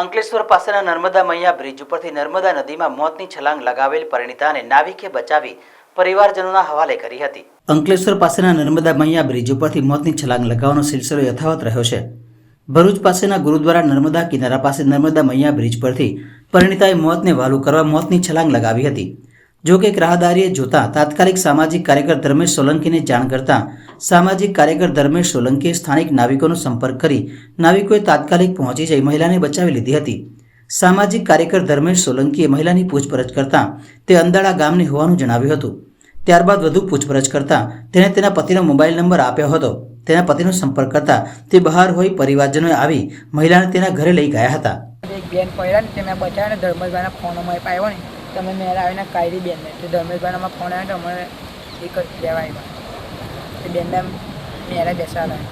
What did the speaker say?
અંકલેશ્વર પાસેના નર્મદા મૈયા બ્રિજ ઉપરથી નર્મદા નદીમાં મોતની છલાંગ લગાવેલ પરિણીતાને નાવિકે બચાવી પરિવારજનોના હવાલે કરી હતી. અંકલેશ્વર પાસેના નર્મદા મૈયા બ્રિજ ઉપરથી મોતની છલાંગ લગાવવાનો સિલસિલો યથાવત રહ્યો છે. ભરૂચ પાસેના ગુરુદ્વારા નર્મદા કિનારા પાસે નર્મદા મૈયા બ્રિજ પરથી પરિણીતાએ મોતને વાલું કરવા મોતની છલાંગ લગાવી હતી. જો કે એક રાહદારીએ જોતા તાત્કાલિક સામાજિક કાર્યકર ધર્મેશ સોલંકીને જાણ કરતા સામાજિક કાર્યકર ધર્મેશ સોલંકીએ સ્થાનિક નાવિકોનો સંપર્ક કરી નાવિકોએ તાત્કાલિક પહોંચી જઈ મહિલાને બચાવી લીધી હતી. સામાજિક કાર્યકર ધર્મેશ સોલંકીએ મહિલાની પૂછપરછ કરતા તે અંદાળા ગામની હોવાનું જણાવ્યું હતું. ત્યારબાદ વધુ પૂછપરછ કરતા તેણે તેના પતિનો મોબાઈલ નંબર આપ્યો હતો. તેના પતિનો સંપર્ક કરતા તે બહાર હોઈ પરિવારજનોએ આવી મહિલાને તેના ઘરે લઈ ગયા હતા. એક બેન પડ્યા ને તે મેં બચાવ્યા ને ધર્મેશભાઈના ફોન અમારે આવ્યો ને તમે મેળ આવીને કાયરી બેનને. તે ધર્મેશભાઈના ફોન આવ્યો તો અમને એક જ લેવા આવ્યા તે બેનને મેરે બેસાડા.